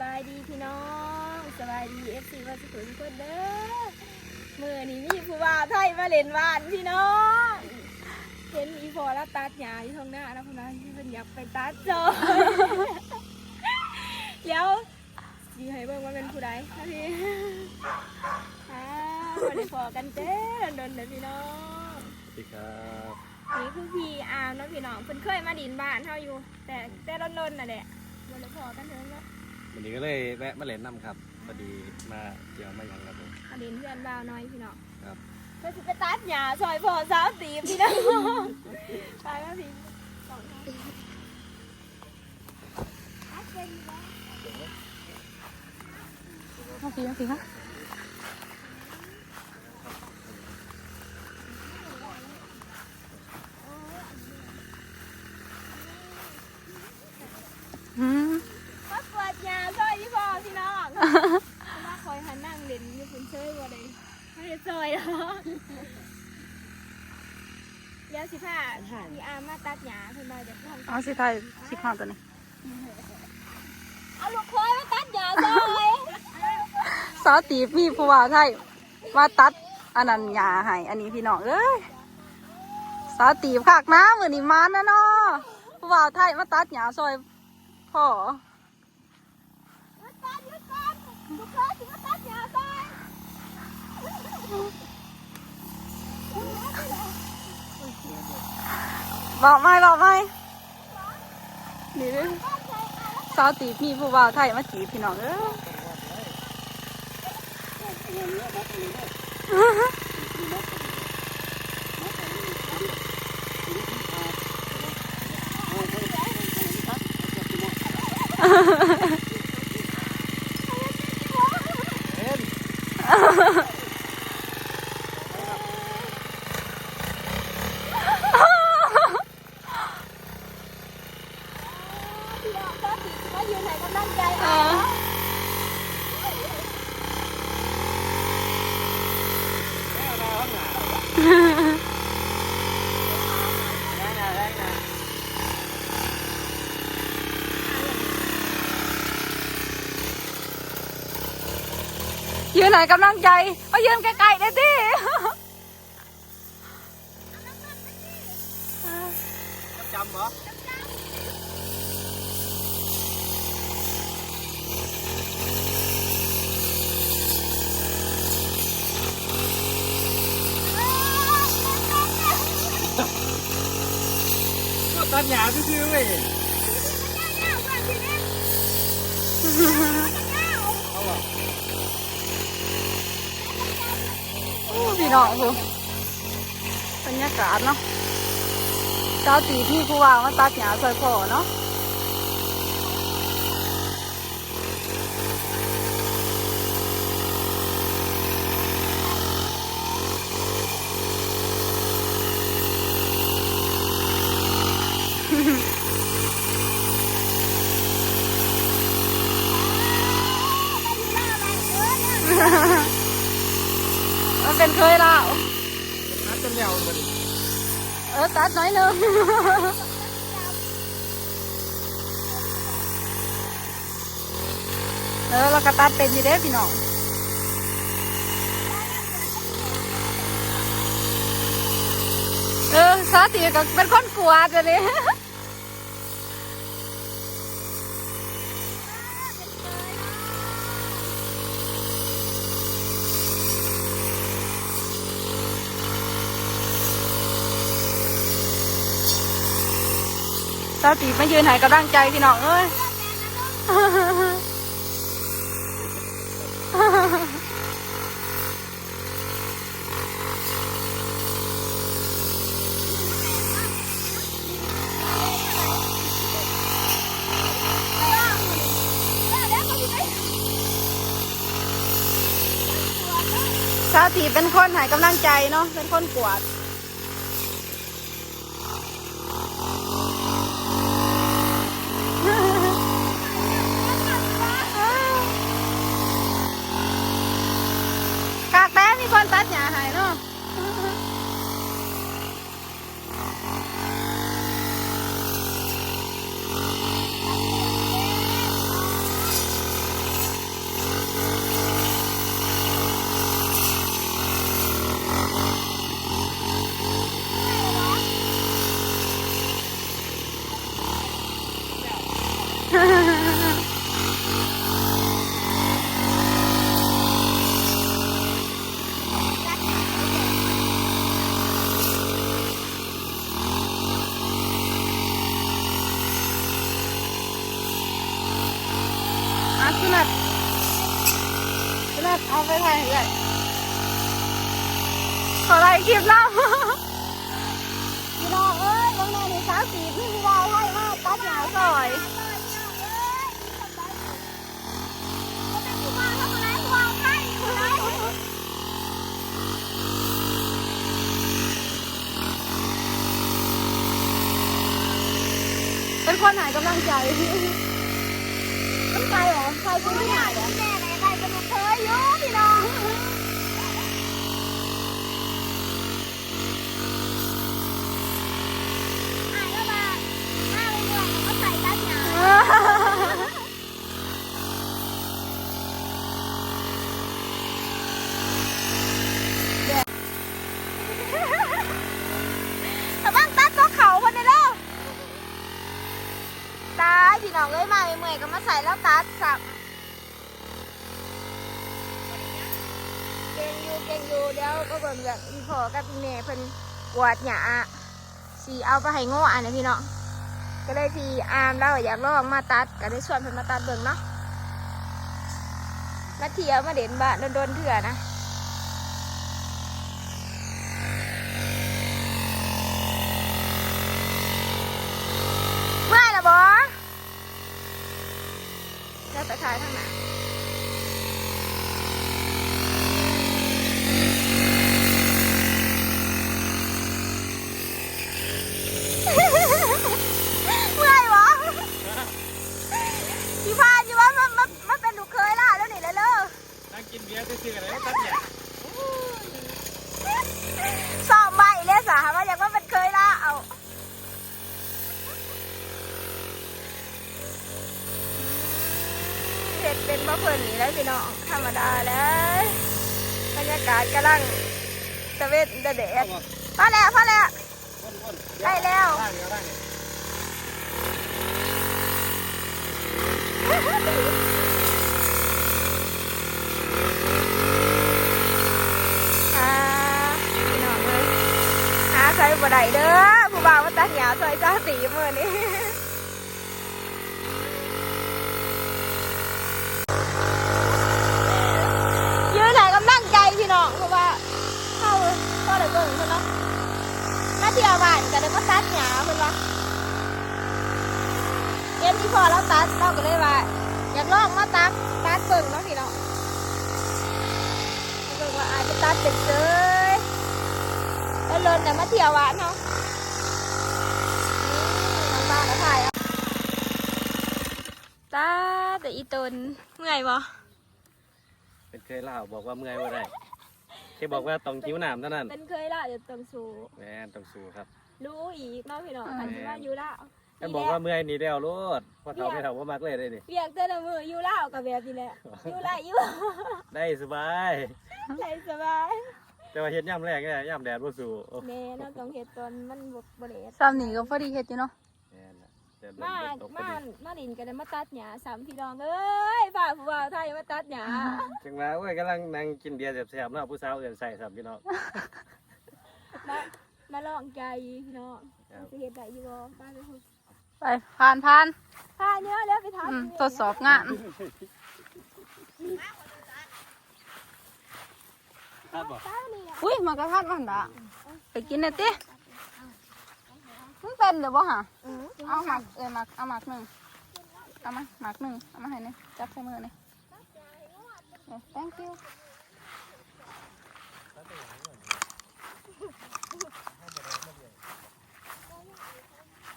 บายดีพี่น้องสบายดีเอฟซีว่าสุขุมทุกคนเด้อมือนี้มีผู้ว่าไทยมาเล่นบ้านพี่น้องเห็นอีพอแล้วตัดหญ้าอยู่ทางหน้าแล้วคนนั้นที่เป็นอยากไปตัดจอยเดี๋ยวดีให้เบิ่งว่าเป็นผู้ใดค่ะพี่อ่าวันนี้พอกันเจ้โดนๆเด้อพี่น้องสวัสดีครับนี่คือพี่อาร์มเนาะพี่น้องเพิ่นเคยมาดินบ้านเฮาอยู่ แต่แต่ร้อนๆน่ะแหละบ่ได้พอกันเด้อเนาะ วันนี้ก็เลยแวะมาเล่นน้ำครับพอดีมาเกี่ยวมาอย่างครับผมมาดินเพื่อนบ่าวน้อยพี่น้องครับเพิ่นสิไปตัดหญ้าซอยพ่อสาวตีบพี่น้องไปมาพี่สองทางตัดเป็นบ่มาสิมาสิคะอืม มาเปิดหญ้าซอยที่พ่อพี่น้องมาคอยหันนั่งเล่นอยู่เพิ่นเชยบ่ได้ ไม่ได้ซอยหรอเดี๋ยวสิพาพี่อาร์มาตัดหญ้าเพิ่นมาจากห้อเอาสิไทยสิข้าวตัวนี้เอาลูกเคยมาตัดหญ้าซอยสาวตีบมีผู้ว่าไทยว่าตัดอันนั้นหญ้าให้อันนี้พี่น้องเอ้ยสาวตีบขากน้ำมือนี่มันนะเนาะผู้ว่าไทยมาตัดหญ้าซอยพ่อ มาตัดหยุดก่อนลูกเคยสิมาตัดหญ้าซอย บอกไม่บอกไม่นี่เด้อสาวตีบมีผู้ว่าไทยมาจีบพี่น้องเอ้ยพี่น้องก็สิมายืนให้กำลังใจ เอ เอา อ ยืน ไหนกำลังใจมายืนใกล้ๆได้ดิจำเหรอก็ตัดหยาซื่อๆเว้ยเอาเหรอ โอ้ พี่น้องคือบรรยากาศเนาะเจ้าตีพี่ผู้ว่ามาตัดหญ้าซอยพ่อเนาะ เป็นเคยแล้วนัดจนเดียวมันเออตัดน้อยหนึงเออเราก็ตัดเป็นอยู่เด้พี่น้องเออสาติก็เป็นคนกลัวจะเลย สาติมายืนใหายกำลังใจพี่น้องเอ้ยสาธิเป็นคนใหายกำลังใจเนาะเป็นคนกวด กากแต้มีคนตัดหญ้าใหายเนาะ อะขึ้นนัดขึ้นนัดเอา ไปถ่ายเลยขอไลค์คลิปแล้วพี่น้องเอ้ยบางแม่นี่สาวสีพี่ผู้ว่าไล่มาตัดหนาวยผู้ว่าทำอะไรผู้ว่าให้ผู้ว่าเป็นคนหายกำลังใจต้องไปเหรอใครเป็นผู้ใหญ่เหรอแม่ไหนใครเป็นลูกเคยอยู่พี่น้องอ่านแล้วมาหน้าเลยด้วยเขาใส่ตัดหนา แต่บ้างตัดตัวเขาคนนี้แล้วตายพี่น้องเอ้ยมาเมื่อยก็มาใส่แล้วตัดสับเก่งอยู่เก่งอยู่เดี๋ยวก็เบิ่งแบบอีพ่อกับอีแม่เพิ่นกวาดหญ้าสีเอาไปให้ง่อันนะพี่น้อง ก็เลยทีอามเราอยากลองมาตัดก็ได้ชวนเพิ่นมาตัดเบิ่งเนาะมาเที่ยวมาเด่นบ้านโดนๆเถื่อนะเมื่อละบอแล้วไปขายทางไหน เมื่อยวะพี่พานอยู่ว่ามันมันมันเป็นลูกเคยล่ะแล้วนี่เลยเลย นั่งกินเบียร์ซื่อๆกันเลยตัดเนี่ย สอบใบเลยสาว่าอยากว่าเป็นเคยล่ะเอาเห็ดเป็นมะเฟื่อนนี่ได้ พี่น้องธรรมดาเลยบรรยากาศกำลังตะเวนตะเดดพอแล้วพอแล้วคนได้แล้วๆร่างเดียวร่างเดียวอ่าพี่น้องเลยหาใส่บ่ได้เด้อผู้บ่าวมาตัดหญ้าซอยจ้าสีมื้อนี้ ยืนไหนกำลังใจพี่น้องเพราะว่าเข้าก็ได้เบิ่งเพิ่นเนาะมา เที่ยวบ้านก็ได้มาตัดหญ้าเพิ่นว่าเห็นที่พอเราตัดเราก็เลยว่า อยากลองมาตัดตัดเบิ่งเนาะพี่น้องเบิ่งว่าอาจจะตัดเป็นเจยแล้วเลินแต่มาเที่ยวหวานเนาะน้องบ้านก็ถ่ายตาแต่อีตนเมื่อยบ่เป็นเคยเล่าบอกว่าเมื่อยว่าได้ ค่บอกว่าต้องคิ้วหนามเท่านั้นเป็นเคยละเดี๋ยวต้องสู้แม่นต้องสู้ครับ รู้อีกเนาะพี่น้องคันที่ว่าอยู่ละแค่บอกว่าเมื่อยหนี่แล้วโลดเพราะเขาไม่เท่าว่ามากเลยได้นี่เปียกแต่ละมืออยู่ละกับแบบนี้แหละอยู่ละอยู่ได้สบายไหลสบาย แต่ว่าเฮ็ดย่ำแรกเนี่ยย่ำแดดบ่สู้โอ้แม่เนาะต้องเฮ็ดตอนมันบ่บ่ได้ซ้ำนี่ก็พอดีเฮ็ดอยู่เนาะ แม่นน่ะแต่มาตกพอมาดีมาดินกันได้มาตัดหญ้าสามพี่น้องเอ้ยฝ่าผู้บ่าวไทยมาตัดหญ้าจังว่าโอ้ยกำลังนั่งกินเบียร์แซ่บๆเนาะผู้สาวเอื่นใส่สับพี่น้อง มามาลองใจพี่น้องครับ จะเห็นได้อยู่บ่ป้าไปพูดไปผ่านผ่านพาเนื้อแล้วไปทำอืมทดสอบงานครับบ่ป้านี่อะอุ้ยมากระทัดมันดะไปกินหน่อยติ มันเป็นเดี๋ยวบ่หะอือเอาหมักเอ้ยหมักเอาหมักหนึ่งเอามาหมักหนึ่งเอามาให้นี่จับใส่มือนี่เออ thank you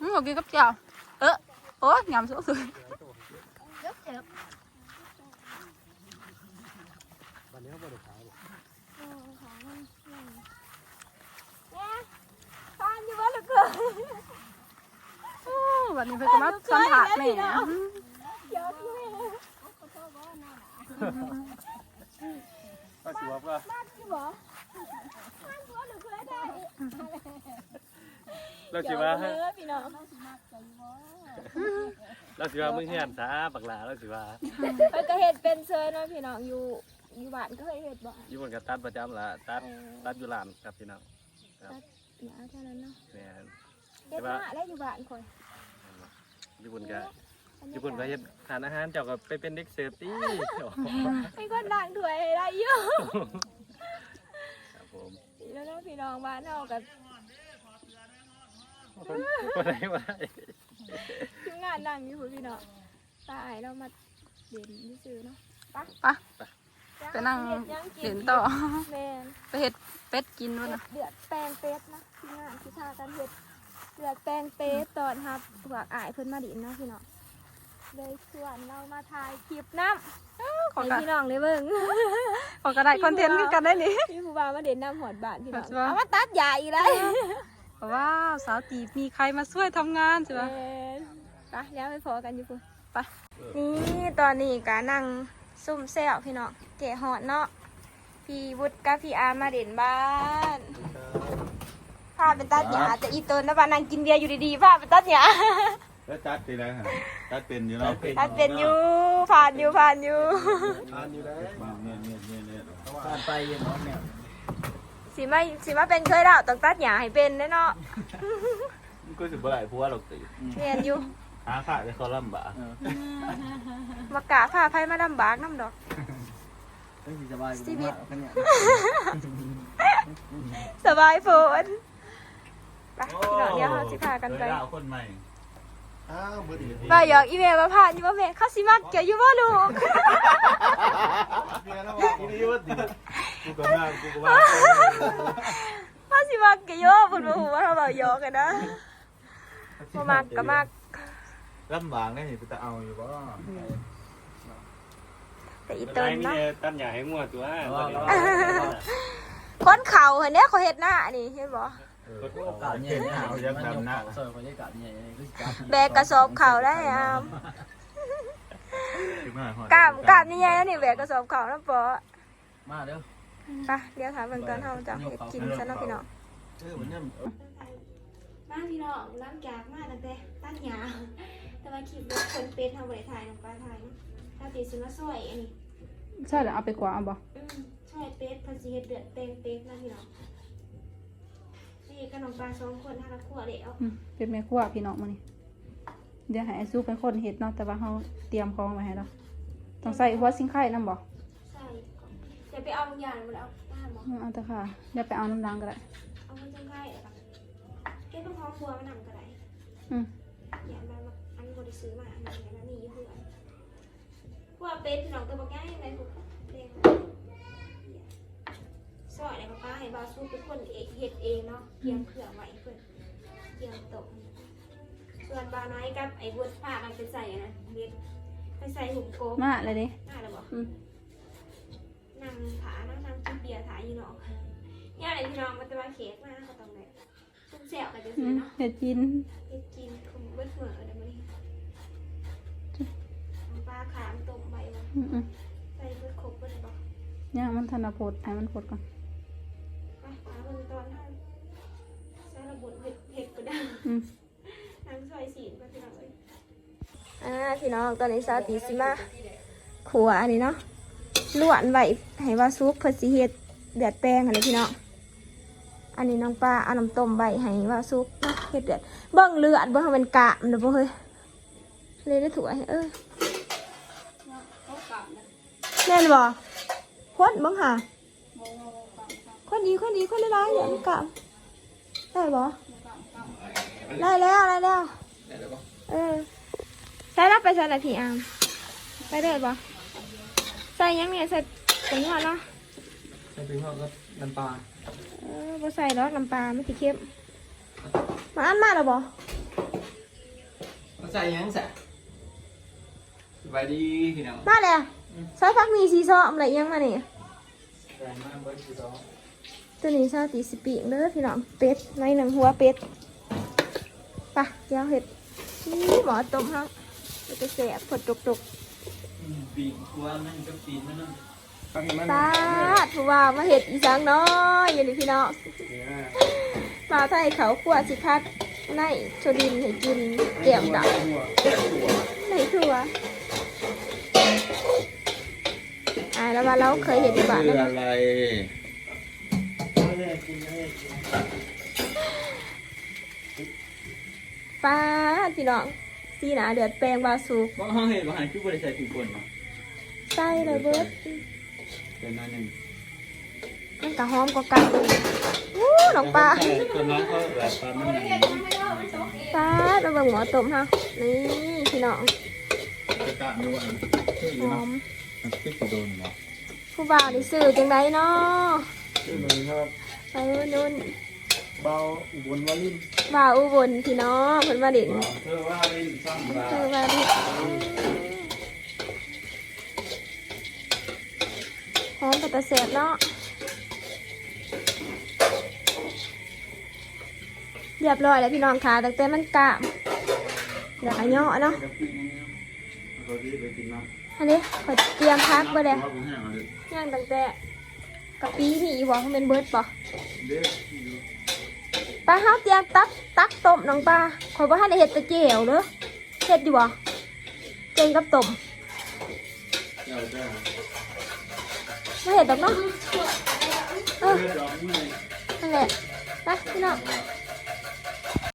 อืมบอกกินกับเจียวเออโอ้ยยำสุดวันนี้เขาบ่ได้ขาย เนี่ยทานอยู่บ่ลูกเกิน ๆอู้วันนี้เพิ่นก็มาสัมผัสแม่นะอืมเดี๋ยวแม่ก็สิว่าว่าบ้านที่บ่บ้านบ่ลูกเคยได้เราสิว่าเดี๋ยเด้อพี่น้องเราสิว่ามึงเฮียนซะบักหลาเราสิว่าเพิ่นก็เฮ็ดเป็นเซยเนาะพี่น้องอยู่อยู่บ้านก็เคยเฮ็ดบ่อยู่บนกระตัดประจำละตัดเออตัดอยู่ร้านครับพี่น้องหนาเท่านั้นเนาะแม่นเฮ็ดมาแล้วอยู่บ้านคอ ยอยู่บนกะญี่ปุ่นก็เฮ็ดทานอาหารเจ้าก็ไปเป็นเด็กเสิร์ฟติไอ้คนดังถวยอะไรเยอะครับผมแล้วน้องพี่น้องบ้านเฮากับบ่ได้บ่ได้ทีมงานดังอยู่พี่น้องตาไอายเรามาเด่นซื่อๆเนาะไปไปไปนั่งเห็นต่อแมนไปเห็ดเป็ดกินวะนะเดือดแปลงเป็ดนะทีมงานที่พากันเห็ด เดือดแปลงเป็ดตอนครับพวกอายเพิ่นมาดินเนาะพี่น้องเลยชวนเรามาถ่ายคลิปน้ำขอให้กันพี่น้องเลยเบิ่ง ขอกันได้คอนเทนต์คือกันได้นี่ พี่ผู้บ่าวมาเด่นน้ำหอดบ้านพี่น้องครับ เอามาตัดใหญ่เลยเพราะว่าสาวตีบมีใครมาช่วยทำงานใช่ไหมไปแล้วไปพอกันอยู่พุ่นไป นี่ตอนนี้กานั่งซุ่มแซวพี่น้องเก๋หอดเนาะพี่วุฒิกับพี่อาร์มาเด่นบ้าน พาเป็นตัดหยาแต่อีตนนะบ้านนั่งกินเบียร์อยู่ดีๆพาเป็นตัดหยาแล้วตัดไปแล้วฮะตัดเป็นอยู่เนาะตัดเป็นอยู่ผ่านอยู่ผ่านอยู่ทานอยู่แล้วเนี่ยเนี่ยเนี่ยเนี่ยทานไปเย็นเนาะแม่สิมาสิมาเป็นเคยแล้วต้องตัดหยาให้เป็นแน่เนาะมันก็สิบ่ได้ผัวหรอกติเรียนอยู่หาขาได้เขาลำบากมากะพาไพ่มาลำบากน้ำดอกสบายชีวิตเนี่ยสบายฝน ไปพี่น้องเดี๋ยวเราสิพากันไปเออคนใหม่อ้าวบ่ดีว่าหยอกอีเมลมาผ่านอยู่ว่าแม่เขาสิมักเกี่ยวอยู่ว่าลูกอีนี่ว่าติกูก็มากูก็ว่าเขาสิมักเกี่ยวอยู่ว่าบุญมาหูว่าเราเราหยอกกันนะมามักก็มักลำบากได้นี่จะเอาอยู่บ่แต่อีเตินนะตัดใหญ่ให้มั่วตัวคนเข่าเห็นเนี้ยเขาเห็ดหน้านี่เห็นบ่เออ โอกาสเนี่ยเอายักดำหน้าซอยบรรยากาศใหญ่คือจับแบกกระสอบเข่าได้อะถึงมาฮอกล้ามกล้ามนี่ไงนี่แบกกระสอบเข่าน้ำปอมาเด้อไปเดี๋ยวถามเบิ่งตอนเฮาจะเห็ดกินซะเนาะพี่น้องเออมันเนี่ยมาพี่น้องล้างจากมาตั้งแต่ตั้งหยาแต่ว่าคลิปว่าคนเป็ดเฮาบ่ได้ถ่ายลงไปถ่ายถ้าติสิมาซอยอันนี้ใช่เหรอเอาไปกว่าเอาบ่อืมซอยเป็ดเพันสิเฮ็ดเดือดเต็งเป็ดนะพี่น้อง นี่ขนมปลาสองคนห้าละขวดเดี๋ยวอืมเป็นแม่ครัวพี่น้องมานี่เดี๋ยวให้ไอ้ซูเป็นคนเห็ดเนาะแต่ว่าเขาเตรียมของไว้ให้เราต้องใส่หัวซิงไข่น้ำบ่ใส่ก่อนเดี๋ยวไปเอาบางอย่างมาแล้วเอาหมออืมเอาแต่ค่ะเดี๋ยวไปเอาน้ำดังก็ได้เอามันจังไข่อะไรเก็บเป็นของครัวมันหนังก็ได้อืมอย่ามามาอันนี้บริซื้อมาอันนี้นะนี่ยี่ห้อพวกเป็ดพี่น้องตัวบอกง่ายยังไงพวกเด้ง ซอยเนี่ยป้าให้บาสู้เป็นคนเองเฮ็ดเองเนาะเตรียมเครื่องไว้เพื่อนเตรียมโต๊ะส่วนบาน้อยกับไอ้บัวผ้ามันไปใส่อันนะเม็ดไปใส่หุ่มโกมมาเลยดิหน้าเลยบอกอืมนั่งถานั่งนั่งกินเบียร์ถาอยู่เนาะย่าไหนพี่น้องมันจะมาเค้กมาเขาต้องแบบซุ่มแซวกันจะอืซื้อมเนาะเห็ดกินเฮ็ดกินคุมเบิดเหมือเดี๋ยวมันน้ำปลาขามต้มใบวะอืมอืมใส่เบิดครบเบิดบอกย่างมันธนาโพดให้มันโพดก่อนไปปลา เบิ่งตอนเท่าใส่ระบุเห็ดเห็ดก็ได้อืมน้ำซอยสีนก็พี่น้องเลยอ่าพี่น้องตอนนี้ซาตีสิมาขัวอันนี้เนาะลวนไว้ให้ว่าซุปเพื่อสิเฮ็ดเดือดแป้งอันนี้พี่น้องอันนี้น้องปลาเอาน้ำต้มใบให้ว่าซุปเนาะเฮ็ดเดือดเบิ่งเลือดเบิ่งให้มันกะมันเด้อบ่เฮ้ยเลยได้ถั่วให้เอ้ยแม่นบ่คนเบิ่งหา คนดีคนดีคนร้ายๆเนี่ยมันกะได้บ่ได้แล้วได้แล้วเออใส่รับไปใส่ละพี่อาม ไปเด้อบ่ใส่หยังเนี่ยใส่เป็นหัวเนาะใส่เป็นพวกก็น้ำปลาเออบ่ใส่ดอกน้ำปลาไม่สิเค็มมาอันมาแล้วบ่ใส่ยังใส่สบายดีพี่น้องมาแล้วใส่ผักมีซีซอมอะไรอิหยังมานี่ใส่มาเบิร์ดคือสอง ตัวนี้ซาตีสิปีกเด้อพี่น้องเป็ดในหนึ่งหัวเป็ดไปเจ้าเห็ดนี่หมอต้มฮะแล้วก็แสบผดตกตกปีกตัวมันก็ปีนมันนั่นๆตาถูว่ามาเห็ดอีสังน้อยอยู่นี่พี่น้องมาไทยเขาขวดสิคัดในโชดินให้กินเกี่ยมดับในถั่วอ่าแล้วมาเราเคยเห็นดีกว่าคือนะอะไร ป้าพี่น้องซีหนาเดือดแปลงบาสุกบ่เฮาเห็นว่าหายคือบ่ได้ใส่ถุงป่นเนาะใส่เลยเบิดเป็นนั่นนึงมันกะหอมกว่าไก่วู้น้องปลาตัวน้องเขาแบบปลามันนั่นปลาเราเบิ่งหมอต้มฮะนี่พี่น้องจะกะดูอันหอมมันคือสิโดนเนาะผู้บ่าวนี่ซื้อจังไดเนาะ คือมันครับไปนู่นเบาอุบลวาลินบ่าวอุบลพี่น้องเพิ่นมาเด่นเธอว่าลินซ้ำบาเพิ่นมาเด่นหอมกับตะแสบเนาะเรียบร้อยแล้วพี่น้องค่ะตั้งแต่มันกะเดี๋ยวก็ย่อเนาะเขาที่ไปกินน้ำอันนี้ขอเตรียมพักไปเลยว่าผมแห้งเลยย่างตั้งแต่ กะปีนี่อีบอกเป็นเบิร์ดปะป้าเฮาเตรียมตักตักต้มน้องปลาขอยบ่ทันได้เฮ็ดตะเจียวเด้อเฮ็ดอยู่บ่เจงกับต้มไม่เห็ดดอกเนาะเออนั่นแหละไปพี่น้อง